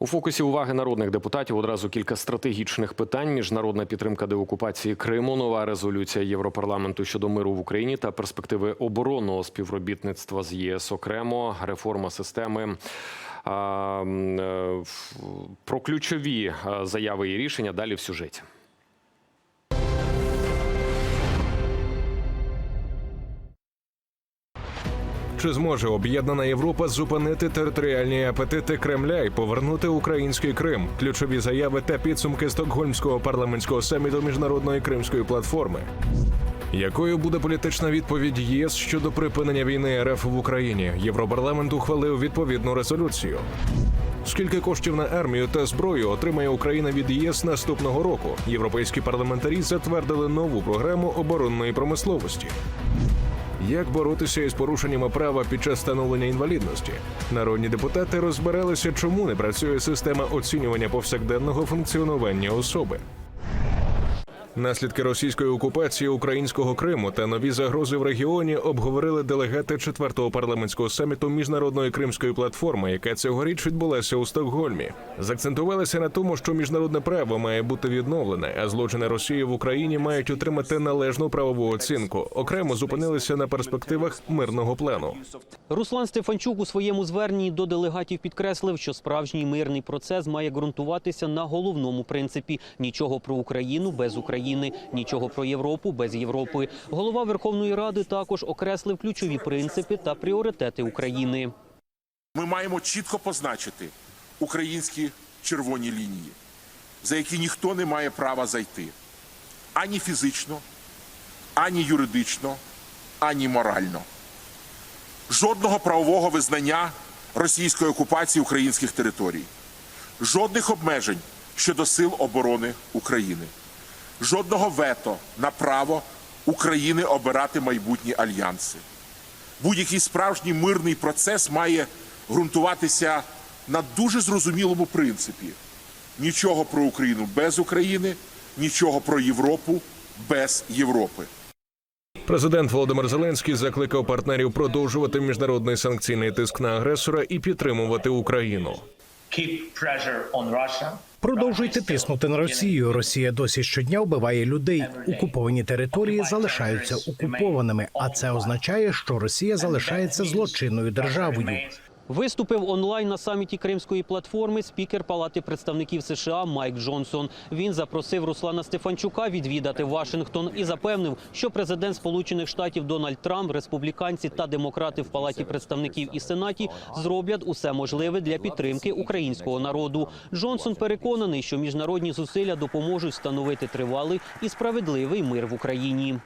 У фокусі уваги народних депутатів одразу кілька стратегічних питань: міжнародна підтримка деокупації Криму, нова резолюція Європарламенту щодо миру в Україні та перспективи оборонного співробітництва з ЄС окремо, реформа системи. Е, Про ключові заяви і рішення далі в сюжеті. Чи зможе об'єднана Європа зупинити територіальні апетити Кремля і повернути український Крим? Ключові заяви та підсумки Стокгольмського парламентського саміту міжнародної кримської платформи. Якою буде політична відповідь ЄС щодо припинення війни РФ в Україні? Європарламент ухвалив відповідну резолюцію. Скільки коштів на армію та зброю отримає Україна від ЄС наступного року? Європейські парламентарі затвердили нову програму оборонної промисловості. Як боротися із порушеннями права під час встановлення інвалідності? Народні депутати розбиралися, чому не працює система оцінювання повсякденного функціонування особи. Наслідки російської окупації українського Криму та нові загрози в регіоні обговорили делегати четвертого парламентського саміту міжнародної кримської платформи, яка цьогоріч відбулася у Стокгольмі. Закцентувалися на тому, що міжнародне право має бути відновлене, а злочини Росії в Україні мають отримати належну правову оцінку. Окремо зупинилися на перспективах мирного плану. Руслан Стефанчук у своєму зверненні до делегатів підкреслив, що справжній мирний процес має ґрунтуватися на головному принципі: нічого про Україну без України, нічого про Європу без Європи. Голова Верховної Ради також окреслив ключові принципи та пріоритети України. Ми маємо чітко позначити українські червоні лінії, за які ніхто не має права зайти ані фізично, ані юридично, ані морально. Жодного правового визнання російської окупації українських територій, жодних обмежень щодо сил оборони України, жодного вето на право України обирати майбутні альянси будь-який справжній мирний процес має ґрунтуватися на дуже зрозумілому принципі: нічого про Україну без України, нічого про Європу без Європи. Президент Володимир Зеленський закликав партнерів продовжувати міжнародний санкційний тиск на агресора і підтримувати Україну. Продовжуйте тиснути на Росію. Росія досі щодня вбиває людей. Окуповані території залишаються окупованими, а це означає, що Росія залишається злочинною державою. Виступив онлайн на саміті Кримської платформи спікер Палати представників США Майк Джонсон. Він запросив Руслана Стефанчука відвідати Вашингтон і запевнив, що президент Сполучених Штатів Дональд Трамп, республіканці та демократи в Палаті представників і Сенаті зроблять усе можливе для підтримки українського народу. Джонсон переконаний, що міжнародні зусилля допоможуть встановити тривалий і справедливий мир в Україні.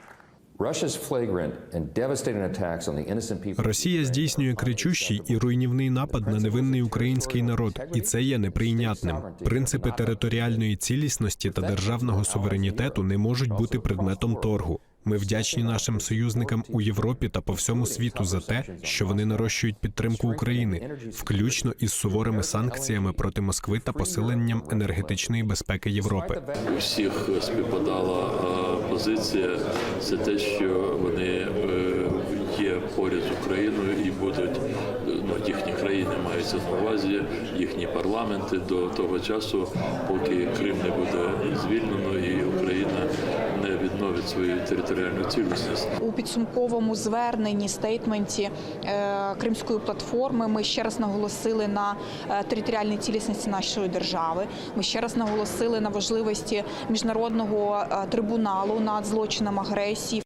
Russia's flagrant and devastating attacks on the innocent people. Росія здійснює кричущий і руйнівний напад на невинний український народ, і це є неприйнятним. Принципи територіальної цілісності та державного суверенітету не можуть бути предметом торгу. Ми вдячні нашим союзникам у Європі та по всьому світу за те, що вони нарощують підтримку України, включно із суворими санкціями проти Москви та посиленням енергетичної безпеки Європи. у всіх співпадала е, позиція. Це те, що вони е, поряд з Україною і будуть ну, їхні країни маються на увазі, їхні парламенти до того часу, поки Крим не буде звільнено і Україна не відновить свою територіальну цілісність. У підсумковому зверненні стейтменті е, Кримської платформи ми ще раз наголосили на е, територіальній цілісності нашої держави. Ми ще раз наголосили на важливості міжнародного е, трибуналу над злочином агресії.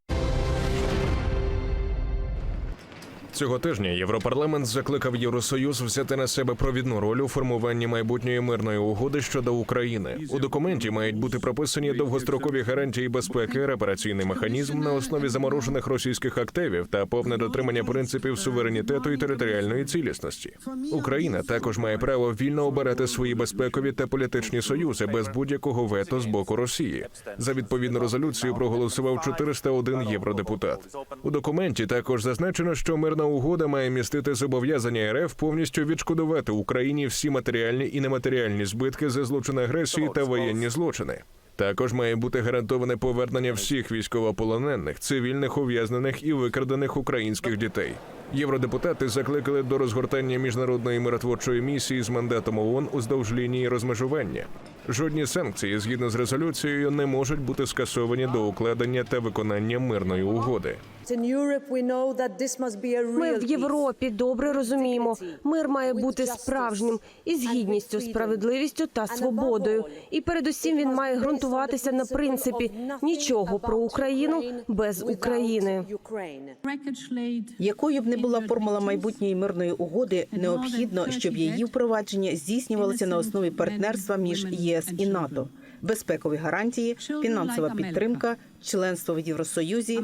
Цього тижня Європарламент закликав Євросоюз взяти на себе провідну роль у формуванні майбутньої мирної угоди щодо України. У документі мають бути прописані довгострокові гарантії безпеки, репараційний механізм на основі заморожених російських активів та повне дотримання принципів суверенітету і територіальної цілісності. Україна також має право вільно обирати свої безпекові та політичні союзи без будь-якого вето з боку Росії. За відповідну резолюцію проголосував 401 євродепутат. У документі також зазначено, що мирна угода має містити зобов'язання РФ повністю відшкодувати Україні всі матеріальні і нематеріальні збитки за злочин агресії та воєнні злочини. Також має бути гарантоване повернення всіх військовополонених, цивільних ув'язнених і викрадених українських дітей. Євродепутати закликали до розгортання міжнародної миротворчої місії з мандатом ООН уздовж лінії розмежування. Жодні санкції, згідно з резолюцією, не можуть бути скасовані до укладення та виконання мирної угоди. Ми в Європі добре розуміємо, мир має бути справжнім із гідністю, справедливістю та свободою. І передусім він має ґрунтуватися на принципі нічого про Україну без України. Якою б не була формула майбутньої мирної угоди, необхідно, щоб її впровадження здійснювалося на основі партнерства між ЄС і НАТО. Безпекові гарантії, фінансова підтримка, членство в Євросоюзі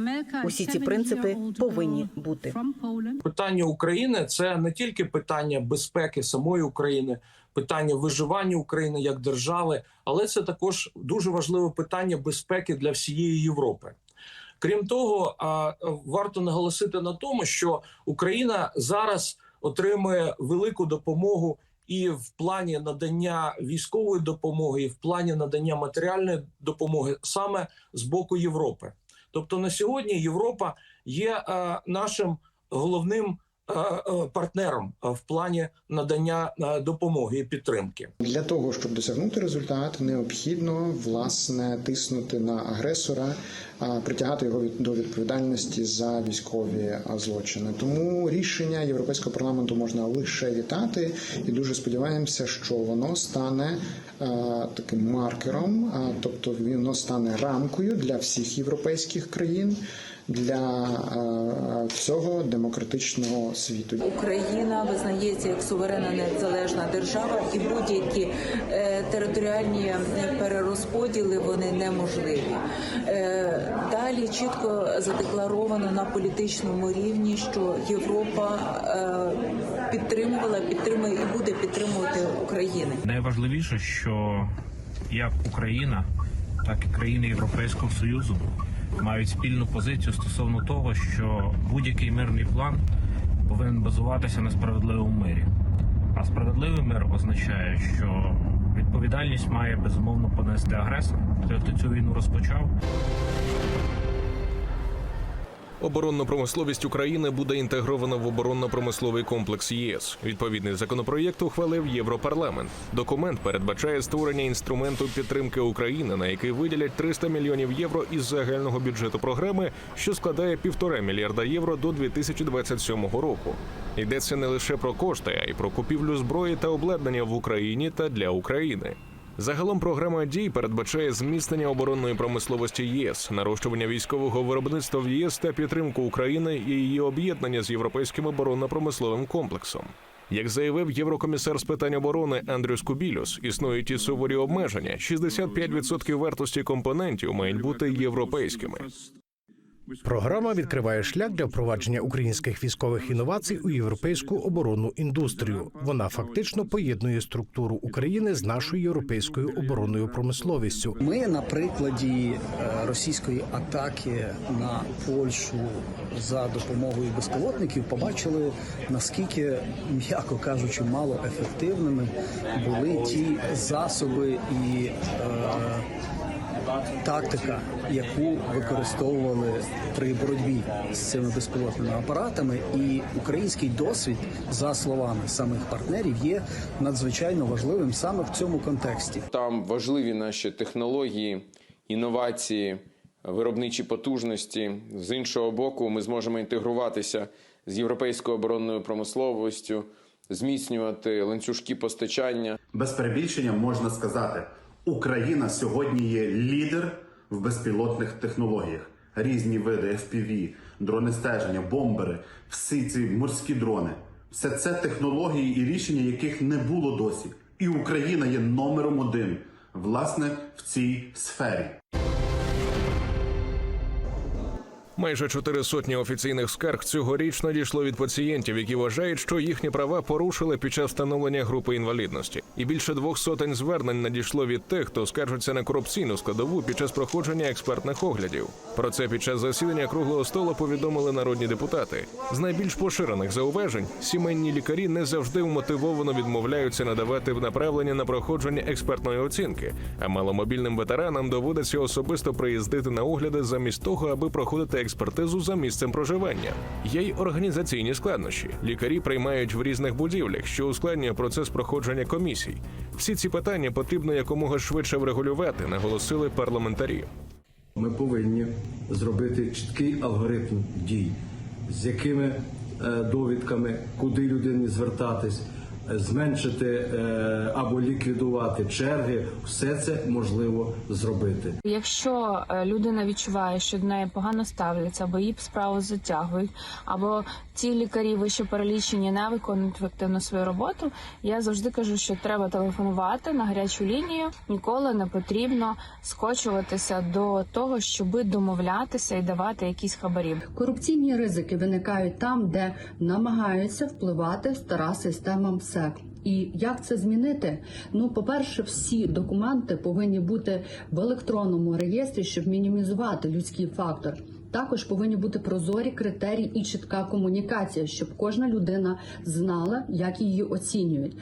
усі ці принципи повинні бути. Питання України це не тільки питання безпеки самої України, питання виживання України як держави, але це також дуже важливе питання безпеки для всієї Європи. Крім того, варто наголосити на тому, що Україна зараз отримує велику допомогу і в плані надання військової допомоги, і в плані надання матеріальної допомоги саме з боку Європи. Тобто на сьогодні Європа є е, нашим головним партнером е, в плані надання е, допомоги і підтримки. Для того щоб досягнути результат, необхідно власне тиснути на агресора, притягати його до відповідальності за військові злочини. Тому рішення Європейського парламенту можна лише вітати, і дуже сподіваємося, що воно стане таким маркером, тобто воно стане рамкою для всіх європейських країн. Для всього демократичного світу Україна визнається як суверенна незалежна держава, і будь-які е, територіальні е, перерозподіли вони неможливі. Е, далі чітко задекларовано на політичному рівні, що Європа е, підтримувала, підтримує і буде підтримувати Україну. Найважливіше, що як Україна, так і країни Європейського Союзу мають спільну позицію стосовно того, що будь-який мирний план повинен базуватися на справедливому мирі. А справедливий мир означає, що відповідальність має безумовно понести агресор, той, хто цю війну розпочав. Оборонну промисловість України буде інтегрована в оборонно-промисловий комплекс ЄС. Відповідний законопроєкт ухвалив Європарламент. Документ передбачає створення інструменту підтримки України, на який виділять 300 мільйонів євро із загального бюджету програми, що складає півтора мільярда євро до 2027 року. Йдеться не лише про кошти, а й про купівлю зброї та обладнання в Україні та для України. Загалом програма дій передбачає зміцнення оборонної промисловості ЄС, нарощування військового виробництва в ЄС та підтримку України і її об'єднання з європейським оборонно-промисловим комплексом. Як заявив єврокомісар з питань оборони Андрюс Кубілюс, існують і суворі обмеження: 65% вартості компонентів мають бути європейськими. Програма відкриває шлях для впровадження українських військових інновацій у європейську оборонну індустрію. Вона фактично поєднує структуру України з нашою європейською оборонною промисловістю. Ми на прикладі е, російської атаки на Польщу за допомогою безпілотників побачили наскільки, м'яко кажучи, мало ефективними були ті засоби і е, тактика, яку використовували при боротьбі з цими безпілотними апаратами, і український досвід, за словами самих партнерів, є надзвичайно важливим саме в цьому контексті. Там важливі наші технології, інновації, виробничі потужності. З іншого боку, ми зможемо інтегруватися з європейською оборонною промисловістю, зміцнювати ланцюжки постачання. Без перебільшення можна сказати, Україна сьогодні є лідер в безпілотних технологіях. Різні види FPV, дрони стеження, бомбери, всі ці морські дрони. Все це технології і рішення, яких не було досі. І Україна є номером один, власне, в цій сфері. Майже чотири сотні офіційних скарг цьогоріч надійшло від пацієнтів, які вважають, що їхні права порушили під час встановлення групи інвалідності. І більше двох сотень звернень надійшло від тих, хто скаржиться на корупційну складову під час проходження експертних оглядів. Про це під час засідання круглого столу повідомили народні депутати. З найбільш поширених зауважень сімейні лікарі не завжди вмотивовано відмовляються надавати направлення на проходження експертної оцінки, а маломобільним ветеранам доводиться особисто приїздити на огляди замість того, аби проходити експертизу за місцем проживання. Є й організаційні складнощі. Лікарі приймають в різних будівлях, що ускладнює процес проходження комісій. Всі ці питання потрібно якомога швидше врегулювати, наголосили парламентарі. Ми повинні зробити чіткий алгоритм дій, з якими е, довідками, куди людині звертатись, зменшити е, або ліквідувати черги. Все це можливо зробити. Якщо е, людина відчуває, що до неї погано ставляться, або її справу затягують, або ці лікарі вище перелічені не виконують ефективно свою роботу, я завжди кажу, що треба телефонувати на гарячу лінію. Ніколи не потрібно скочуватися до того, щоби домовлятися і давати якісь хабарі. Корупційні ризики виникають там, де намагаються впливати стара система МСЕК. І як це змінити? Ну, по-перше, всі документи повинні бути в електронному реєстрі, щоб мінімізувати людський фактор. Також повинні бути прозорі критерії і чітка комунікація, щоб кожна людина знала, як її оцінюють.